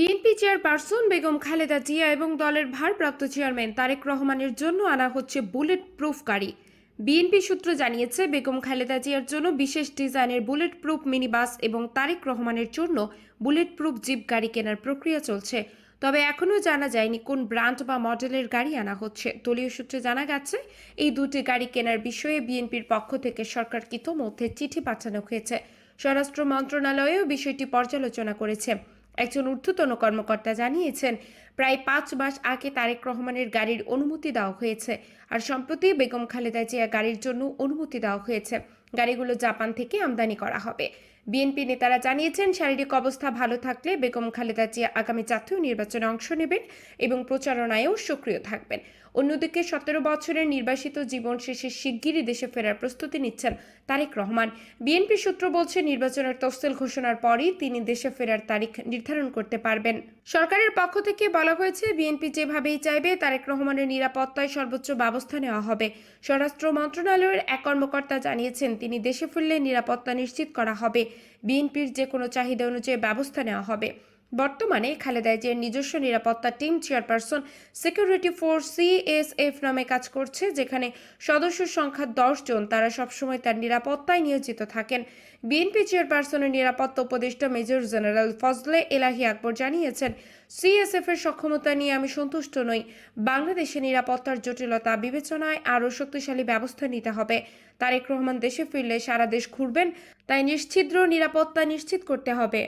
BNP chairperson Begum Khaleda Zia এবং দলের ভারপ্রাপ্ত চেয়ারম্যান তারেক রহমানের জন্য আনা হচ্ছে বুলেট প্রুফ গাড়ি বিএনপি সূত্র জানিয়েছে, বেগম খালেদা জিয়ার জন্য বিশেষ ডিজাইনের বুলেট প্রুফ মিনি বাস এবং তারেক রহমানের জন্য বুলেট প্রুফ জিপ গাড়ি কেনার প্রক্রিয়া চলছে। তবে এখনও জানা যায়নি কোন ব্র্যান্ড বা মডেলের গাড়ি আনা হচ্ছে। দলীয় সূত্রে জানা গেছে, এই দুটি গাড়ি কেনার বিষয়ে বিএনপির পক্ষ থেকে সরকারকে ইতোমধ্যে চিঠি পাঠানো হয়েছে। স্বরাষ্ট্র মন্ত্রণালয়েও বিষয়টি পর্যালোচনা করেছে। একজন ঊর্ধ্বতন কর্মকর্তা জানিয়েছেন, প্রায় পাঁচ মাস আগে তারেক রহমানের গাড়ির অনুমতি দেওয়া হয়েছে। আর সম্প্রতি বেগম খালেদা জিয়া গাড়ির জন্য অনুমতি দেওয়া হয়েছে। গাড়িগুলো জাপান থেকে আমদানি করা হবে। বিএনপি নেতারা জানিয়েছেন, শারীরিক অবস্থা ভালো থাকলে বেগম খালেদা জিয়া আগামী জাতীয় নির্বাচনে অংশ নেবেন এবং প্রচারণায়ও সক্রিয় থাকবেন। অন্যদিকে সতেরো বছরের নির্বাসিত জীবন শেষে শিগগিরই দেশে ফেরার প্রস্তুতি নিচ্ছেন তারেক রহমান। বিএনপি সূত্র বলছে, নির্বাচনের তফসিল ঘোষণার পরই তিনি দেশে ফেরার তারিখ নির্ধারণ করতে পারবেন। সরকারের পক্ষ থেকে বলা হয়েছে, বিএনপি যেভাবেই চাইবে, তারেক রহমানের নিরাপত্তায় সর্বোচ্চ ব্যবস্থা নেওয়া হবে। স্বরাষ্ট্র মন্ত্রণালয়ের এক কর্মকর্তা জানিয়েছেন, তিনি দেশে ফিরলে নিরাপত্তা নিশ্চিত করা হবে। বিএনপির যে কোনো চাহিদা অনুযায়ী ব্যবস্থা নেওয়া হবে। বর্তমানে খালেদা জিয়ার নিজস্ব নিরাপত্তা team chairperson security force CSF নামে কাজ করছে, যেখানে সদস্য সংখ্যা দশ জন। তারা সবসময় তার নিরাপত্তায় নিয়োজিত থাকেন। বিএনপি চেয়ারপারসনের নিরাপত্তা উপদেষ্টা মেজর জেনারেল ফজলে এলাহি আকবর জানিয়েছেন সিএসএফ এর সক্ষমতা নিয়ে আমি সন্তুষ্ট নই। বাংলাদেশে নিরাপত্তার জটিলতা বিবেচনায় আরও শক্তিশালী ব্যবস্থা নিতে হবে। তারেক রহমান দেশে ফিরলে সারা দেশ ঘুরবেন, তাই নিশ্ছিদ্র নিরাপত্তা নিশ্চিত করতে হবে।